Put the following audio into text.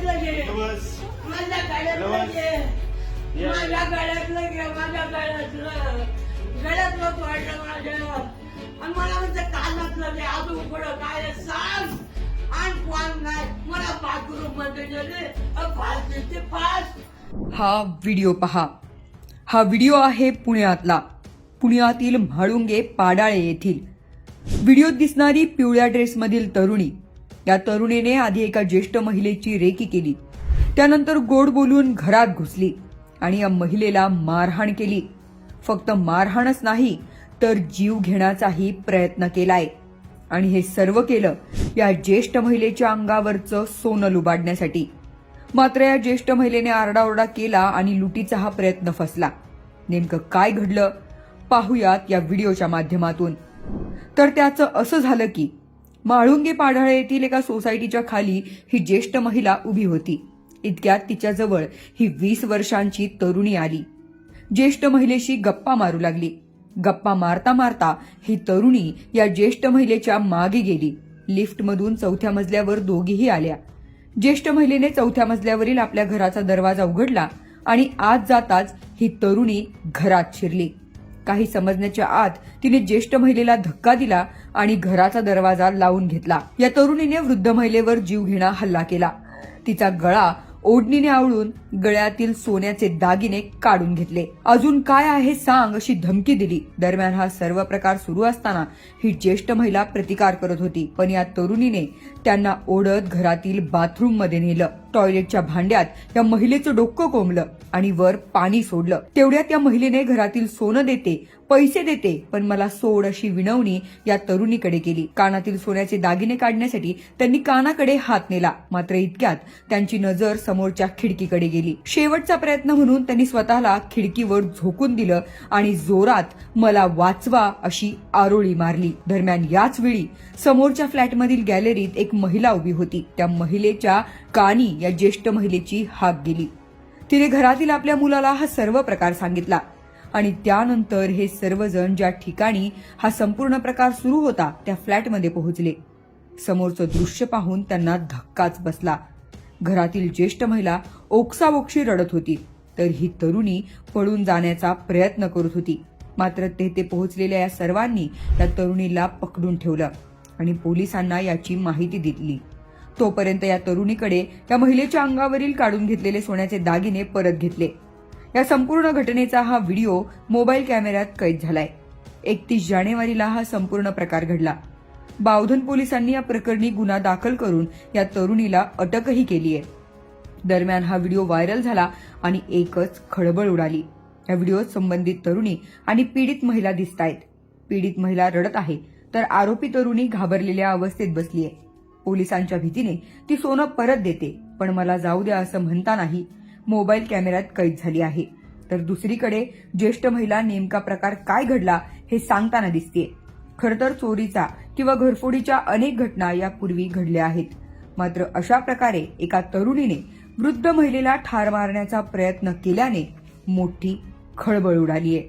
गळ्यातलं घे. नमस माझ्या गळ्यातलं नमस. घे. या. माझ्या गळ्यातलं घे माझ्या गळ्यातलं. गळ्यातलं तोडलं माझ्या आणि मला म्हणतं कानातलं घे अजून पुढं काय आहे? सांग. आणि कोण नाही. मला बाथरूममध्ये गेले. फास देते फास हा व्हिडिओ पहा. हा व्हिडिओ आहे पुण्यातला. पुण्यातील म्हाळुंगे पाडाळे येथील. व्हिडिओत दिसणारी पिवळ्या ड्रेसमधील तरुणी. या तरुणीने आधी एका ज्येष्ठ महिलेची रेकी केली. त्यानंतर गोड बोलून घरात घुसली आणि या महिलेला मारहाण केली. फक्त मारहाणच नाही तर जीव घेण्याचाही प्रयत्न केलाय. आणि हे सर्व केलं या ज्येष्ठ महिलेच्या अंगावरचं सोनं लुबाडण्यासाठी मात्र या ज्येष्ठ महिलेने आरडाओरडा केला आणि लुटीचा हा प्रयत्न फसला. नेमकं काय घडलं? पाहुयात या व्हिडिओच्या माध्यमातून. तर त्याचं असं झालं की माळुंगे पाढाळे येथील एका सोसायटीच्या खाली ही ज्येष्ठ महिला उभी होती. इतक्यात तिच्याजवळ ही वीस वर्षांची तरुणी आली. ज्येष्ठ महिलेशी गप्पा मारू लागली. गप्पा मारता मारता ही तरुणी या ज्येष्ठ महिलेच्या मागे गेली. लिफ्टमधून चौथ्या मजल्यावर दोघीही आल्या. ज्येष्ठ महिलेने चौथ्या मजल्यावरील आपल्या घराचा दरवाजा उघडला आणि आत जाताच ही तरुणी घरात शिरली. काही समजण्याच्या आत तिने ज्येष्ठ महिलेला धक्का दिला आणि घराचा दरवाजा लावून घेतला. या तरुणीने वृद्ध महिलेवर जीव घेणा हल्ला केला. तिचा गळा ओढणीने आवळून गळ्यातील सोन्याचे दागिने काढून घेतले. अजून काय आहे सांग अशी धमकी दिली. दरम्यान हा सर्व प्रकार सुरू असताना ही ज्येष्ठ महिला प्रतिकार करत होती. पण या तरुणीने त्यांना ओढत घरातील बाथरूममध्ये नेलं. टॉयलेटच्या भांड्यात या महिलेचं डोकं कोंबलं. आणि वर पाणी सोडलं. तेवढ्यात या महिलेने घरातील सोनं देते पैसे देते पण मला सोड अशी विनवणी या तरुणीकडे केली. कानातील सोन्याचे दागिने काढण्यासाठी त्यांनी कानाकडे हात नेला. मात्र इतक्यात त्यांची नजर समोरच्या खिडकीकडे गेली. शेवटचा प्रयत्न म्हणून त्यांनी स्वतःला खिडकीवर झोकून दिलं आणि जोरात मला वाचवा अशी आरोळी मारली. दरम्यान याच वेळी समोरच्या फ्लॅटमधील गॅलरीत एक महिला उभी होती. त्या महिलेच्या कानी या ज्येष्ठ महिलेची हाक गेली. तिने घरातील आपल्या मुलाला हा सर्व प्रकार सांगितला. आणि त्यानंतर हे सर्वजण ज्या ठिकाणी हा संपूर्ण प्रकार सुरू होता त्या फ्लॅटमध्ये पोहोचले. समोरचं दृश्य पाहून त्यांना धक्काच बसला. घरातील ज्येष्ठ महिला ओक्साबोक्षी रडत होती. तर ही तरुणी पळून जाण्याचा प्रयत्न करत होती. मात्र तेथे पोहोचलेल्या या सर्वांनी त्या तरुणीला पकडून ठेवलं आणि पोलिसांना याची माहिती दिली. तोपर्यंत या तरुणीकडे त्या महिलेच्या अंगावरील काढून घेतलेले सोन्याचे दागिने परत घेतले. या संपूर्ण घटनेचा हा व्हिडिओ मोबाईल कॅमेऱ्यात कैद झालाय. एकतीस जानेवारीला हा संपूर्ण प्रकार घडला. बावधन पोलिसांनी या प्रकरणी गुन्हा दाखल करून या तरुणीला अटकही केली आहे दरम्यान हा व्हिडिओ व्हायरल झाला आणि एकच खळबळ उडाली. या व्हिडिओत संबंधित तरुणी आणि पीडित महिला दिसत आहेत पीडित महिला रडत आहे तर आरोपी तरुणी घाबरलेल्या अवस्थेत बसली आहे पोलिसांच्या भीतीने ती सोनं परत देते पण मला जाऊ द्या असं म्हणतानाही मोबाईल कॅमेऱ्यात कैद झाली आहे. तर दुसरीकडे ज्येष्ठ महिला नेमका प्रकार काय घडला हे सांगताना दिसते खरं तर चोरीचा किंवा घरफोडीच्या अनेक घटना यापूर्वी घडल्या आहेत. मात्र अशा प्रकारे एका तरुणीने वृद्ध महिलेला ठार मारण्याचा प्रयत्न केल्याने मोठी खळबळ उडालीय.